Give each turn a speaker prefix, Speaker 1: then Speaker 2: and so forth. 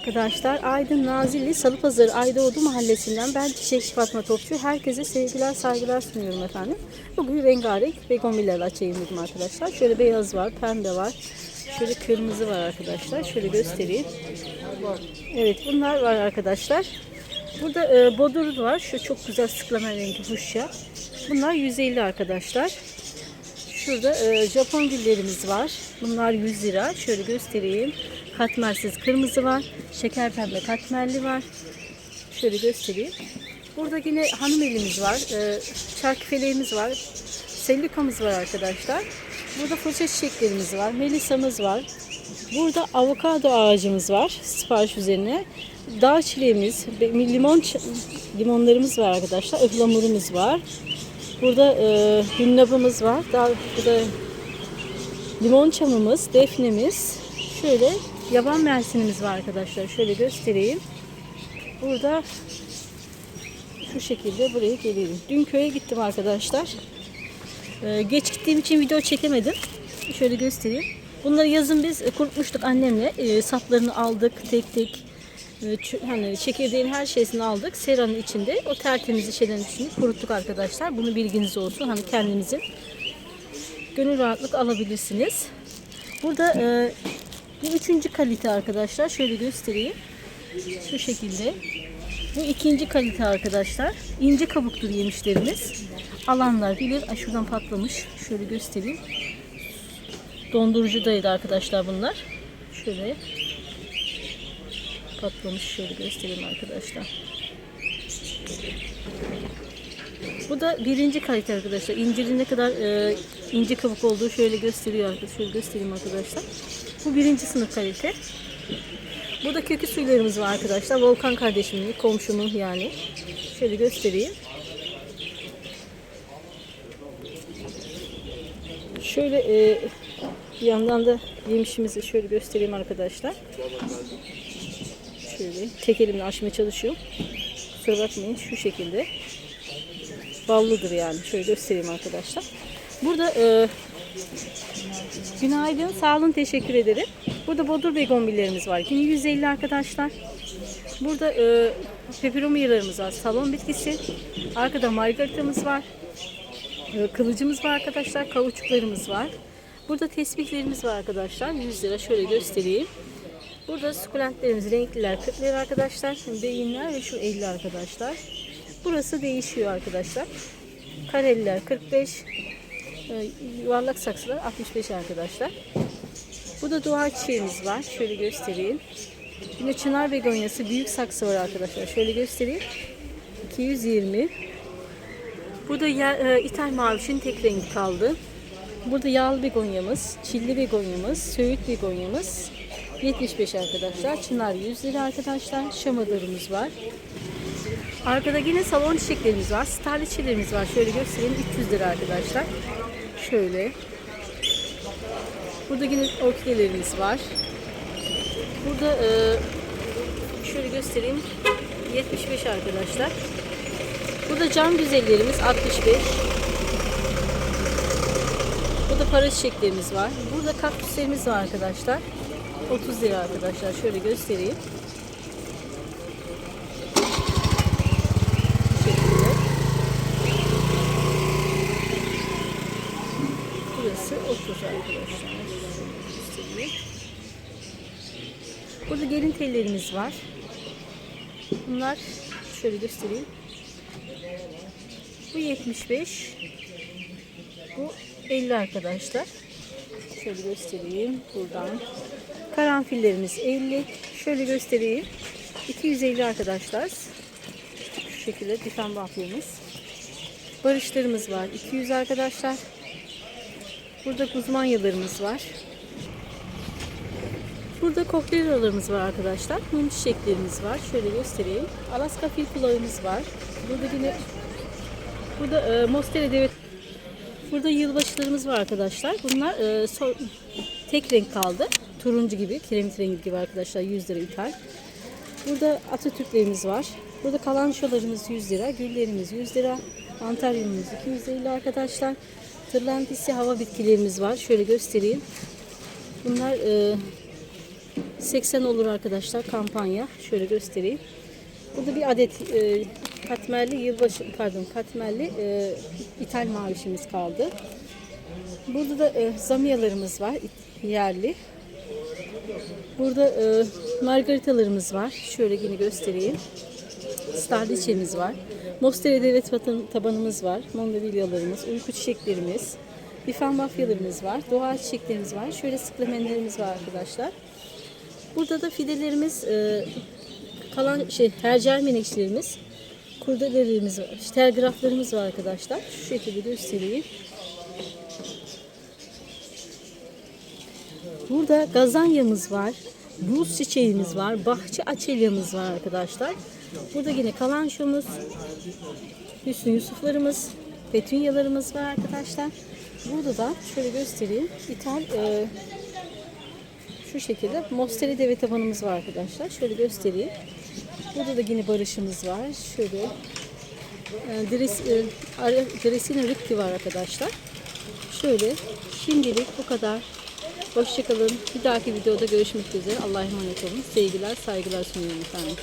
Speaker 1: Arkadaşlar Aydın Nazilli Salıpazarı Aydoğdu Mahallesi'nden ben Çiçekçi Fatma Topçu. Herkese sevgiler saygılar sunuyorum efendim. Bugün rengarenk begonviller açayım dedim arkadaşlar. Şöyle beyaz var, pembe var. Şöyle kırmızı var arkadaşlar. Şöyle göstereyim. Evet bunlar var arkadaşlar. Burada e, bodur var. Şu çok güzel sıklama rengi huşya. Bunlar 150 arkadaşlar. Şurada e, Japon güllerimiz var. Bunlar 100 lira. Şöyle göstereyim. Katmersiz kırmızı var. Şeker pembe katmerli var. Şöyle göstereyim. Burada yine hanım elimiz var. E, çarkı feleğimiz var. Sellikamız var arkadaşlar. Burada fırça çiçeklerimiz var. Melisa'mız var. Burada avokado ağacımız var. Sipariş üzerine. Dağ çileğimiz, limon limonlarımız var arkadaşlar. Ihlamurumuz var. Burada e, var. Daha burada limon çamımız, defnemiz. Şöyle yaban mersinimiz var arkadaşlar. Şöyle göstereyim. Burada şu şekilde buraya geliyorum. Dün köye gittim arkadaşlar. E, geç gittiğim için video çekemedim. Şöyle göstereyim. Bunları yazın biz e, kurutmuştuk annemle. E, saplarını aldık tek tek. E, ç- hani çekirdeğin her şeysini aldık. Seranın içinde o tertemiz şeylerin içinde kuruttuk arkadaşlar. Bunu bilginiz olsun. Hani kendinizin gönül rahatlık alabilirsiniz. Burada e, bu üçüncü kalite arkadaşlar. Şöyle göstereyim. Şu şekilde. Bu ikinci kalite arkadaşlar. İnce kabuktur yemişlerimiz. Alanlar bilir. Ay şuradan patlamış. Şöyle göstereyim. Dondurucudaydı arkadaşlar bunlar. Şöyle patlamış. Şöyle göstereyim arkadaşlar. Bu da birinci kalite arkadaşlar. İncirin ne kadar e, ince kabuk olduğu şöyle gösteriyor arkadaşlar. Şöyle göstereyim arkadaşlar. Bu birinci sınıf kalite. Burada kökü suylarımız var arkadaşlar. Volkan kardeşimin, komşumun yani. Şöyle göstereyim. Şöyle e, bir yandan da yemişimizi şöyle göstereyim arkadaşlar. Şöyle tek elimle açmaya çalışıyorum. Kusura bakmayın şu şekilde. Ballıdır yani. Şöyle göstereyim arkadaşlar. Burada e, günaydın. Sağ olun. Teşekkür ederim. Burada bodur begonvillerimiz var. Yine 150 arkadaşlar. Burada e, peperomiyalarımız var. Salon bitkisi. Arkada margaritamız var. E, kılıcımız var arkadaşlar. Kavuçuklarımız var. Burada tesbihlerimiz var arkadaşlar. 100 lira. Şöyle göstereyim. Burada sukulentlerimiz renkliler 40 lira arkadaşlar. Beyinler ve şu 50 arkadaşlar. Burası değişiyor arkadaşlar. Kareliler 45. e, Yuvarlak saksılar 65 arkadaşlar. Bu da dua çiçeğimiz var. Şöyle göstereyim. Yine çınar begonyası büyük saksı var arkadaşlar. Şöyle göstereyim. 220. Burada ya, e, ithal mavişin tek rengi kaldı. Burada yağlı begonyamız, çilli begonyamız, söğüt begonyamız 75 arkadaşlar. Çınar 100 lira arkadaşlar. Şamadarımız var. Arkada yine salon çiçeklerimiz var. Starliçelerimiz var. Şöyle göstereyim. 300 lira arkadaşlar. Şöyle. Burada yine orkidelerimiz var. Burada e, şöyle göstereyim. 75 arkadaşlar. Burada cam güzellerimiz 65. Burada para çiçeklerimiz var. Burada kaktüslerimiz var arkadaşlar. 30 lira arkadaşlar. Şöyle göstereyim. Bu şekilde. Burası 30 arkadaşlar. Burada gelin tellerimiz var. Bunlar şöyle göstereyim. Bu 75. Bu 50 arkadaşlar. Şöyle göstereyim buradan. Karanfillerimiz 50. Şöyle göstereyim. 250 arkadaşlar. Şu şekilde difen bafyamız. Barışlarımız var. 200 arkadaşlar. Burada guzmanyalarımız var. Burada kokteylalarımız var arkadaşlar. Mum çiçeklerimiz var. Şöyle göstereyim. Alaska fil kulağımız var. Burada yine burada e, Mostera devet Burada yılbaşılarımız var arkadaşlar. Bunlar e, so- tek renk kaldı. Turuncu gibi, kiremit rengi gibi arkadaşlar. 100 lira ithal. Burada Atatürklerimiz var. Burada kalançolarımız 100 lira. Güllerimiz 100 lira. Antaryumuz 250 arkadaşlar. Tırlantisi hava bitkilerimiz var. Şöyle göstereyim. Bunlar e, 80 olur arkadaşlar kampanya. Şöyle göstereyim. Burada bir adet e, katmerli yılbaşı pardon katmerli e, ithal mavişimiz kaldı. Burada da e, zamiyalarımız var yerli. Burada e, margaritalarımız var. Şöyle yine göstereyim. Starliçemiz var. Mostere devlet tabanımız var. Mondavilyalarımız, uyku çiçeklerimiz, bifan mafyalarımız var. Doğal çiçeklerimiz var. Şöyle sıklamenlerimiz var arkadaşlar. Burada da fidelerimiz, e, kalan şey hercel menekşelerimiz, kurdelerimiz var. Telgraflarımız var arkadaşlar. Şu şekilde göstereyim. Burada gazanyamız var. Buz çiçeğimiz var. Bahçe açelyamız var arkadaşlar. Burada yine kalançomuz, Hüsnü Yusuflarımız, petunyalarımız var arkadaşlar. Burada da şöyle göstereyim. İthal e, şu şekilde Mosteri deve tabanımız var arkadaşlar. Şöyle göstereyim. Burada da yine barışımız var. Şöyle e, Dres, e, Dresina Ripti var arkadaşlar. Şöyle şimdilik bu kadar. Hoşçakalın. Bir dahaki videoda görüşmek üzere. Allah'a emanet olun. Sevgiler, saygılar sunuyorum efendim.